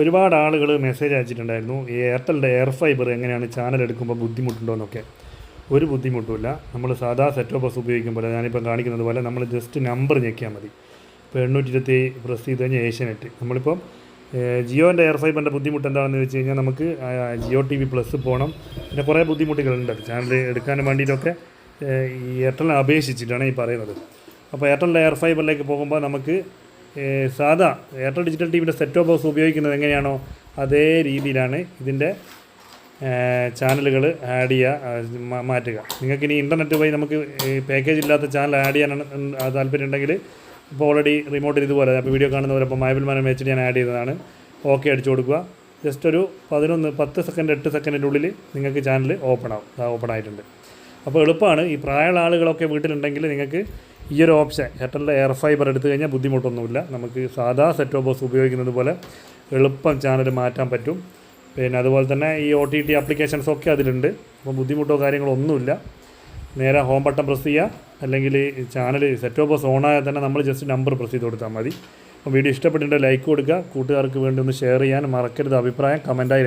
ഒരുപാട് ആളുകൾ മെസ്സേജ് അയച്ചിട്ടുണ്ടായിരുന്നു. ഈ എയർടെലിന്റെ എയർ ഫൈബർ എങ്ങനെയാണ് ചാനൽ എടുക്കുമ്പോൾ ബുദ്ധിമുട്ടുണ്ടോ എന്നൊക്കെ. ഒരു ബുദ്ധിമുട്ടുമില്ല. നമ്മൾ സാധാ സെറ്റ് ബസ് ഉപയോഗിക്കുമ്പോൾ ഞാനിപ്പോൾ കാണിക്കുന്നത് പോലെ നമ്മൾ ജസ്റ്റ് നമ്പർ ഞെക്കിയാൽ മതി. ഇപ്പോൾ എണ്ണൂറ്റി ഇരുപത്തി പ്രസ് ചെയ്ത് കഴിഞ്ഞാൽ ഏഷ്യനെറ്റ്. നമ്മളിപ്പം ജിയോന്റെ എയർ ഫൈബറിന്റെ ബുദ്ധിമുട്ട് എന്താണെന്ന് വെച്ച് കഴിഞ്ഞാൽ നമുക്ക് ജിയോ ടി വി പ്ലസ് പോകണം. പിന്നെ കുറേ ബുദ്ധിമുട്ടുകളുണ്ട്. ചാനൽ എടുക്കാൻ വേണ്ടിയിട്ടൊക്കെ ഈ എയർടെലിനെ അപേക്ഷിച്ചിട്ടാണ് ഈ പറയുന്നത്. അപ്പോൾ എയർടെലിന്റെ എയർ ഫൈബറിലേക്ക് പോകുമ്പോൾ നമുക്ക് സാധാ എയർടെൽ ഡിജിറ്റൽ ടി വിയുടെ സെറ്റ് ബോക്സ് ഉപയോഗിക്കുന്നത് എങ്ങനെയാണോ അതേ രീതിയിലാണ് ഇതിന്റെ ചാനലുകൾ ആഡ് ചെയ്യുക മാറ്റുക. നിങ്ങൾക്ക് ഇനി ഇന്റർനെറ്റ് വഴി നമുക്ക് പാക്കേജ് ഇല്ലാത്ത ചാനൽ ആഡ് ചെയ്യാനാണ് താല്പര്യം ഉണ്ടെങ്കിൽ ഇപ്പോൾ ഓൾറെഡി റിമോട്ടിൽ ഇതുപോലെ അപ്പോൾ വീഡിയോ കാണുന്ന അപ്പോൾ ഇപ്പോൾ മൈബിൾ മാനം വെച്ചിട്ട് ഞാൻ ആഡ് ചെയ്തതാണ്. ഓക്കെ അടിച്ചു കൊടുക്കുക. ജസ്റ്റ് ഒരു പതിനൊന്ന് പത്ത് സെക്കൻഡ് എട്ട് സെക്കൻഡിന്റെ ഉള്ളിൽ നിങ്ങൾക്ക് ചാനൽ ഓപ്പൺ ആവും ഓപ്പൺ ആയിട്ടുണ്ട്. അപ്പോൾ എളുപ്പമാണ്. ഈ പ്രായമുള്ള ആളുകളൊക്കെ വീട്ടിലുണ്ടെങ്കിൽ നിങ്ങൾക്ക് ഈ ഒരു ഓപ്ഷൻ എയർടെലിന്റെ എയർ ഫൈബർ എടുത്തു കഴിഞ്ഞാൽ ബുദ്ധിമുട്ടൊന്നുമില്ല. നമുക്ക് സാധാ സെറ്റ് ഓഫ് ബോക്സ് ഉപയോഗിക്കുന്നത് പോലെ എളുപ്പം ചാനൽ മാറ്റാൻ പറ്റും. പിന്നെ അതുപോലെ തന്നെ ഈ ഒ ടി ടി ആപ്ലിക്കേഷൻസ് ഒക്കെ അതിലുണ്ട്. അപ്പോൾ ബുദ്ധിമുട്ടോ കാര്യങ്ങളോ ഒന്നുമില്ല. നേരെ ഹോം ബട്ടൺ പ്രസ് ചെയ്യുക. അല്ലെങ്കിൽ ചാനൽ സെറ്റ് ഓഫ് ബോക്സ് ഓണായാൽ തന്നെ നമ്മൾ ജസ്റ്റ് നമ്പർ പ്രസ് ചെയ്ത് കൊടുത്താൽ മതി. അപ്പോൾ വീഡിയോ ഇഷ്ടപ്പെട്ടിട്ടുണ്ടെങ്കിൽ ലൈക്ക് കൊടുക്കുക. കൂട്ടുകാർക്ക് വേണ്ടി ഒന്ന് ഷെയർ ചെയ്യാൻ മറക്കരുത്. അഭിപ്രായം കമന്റായി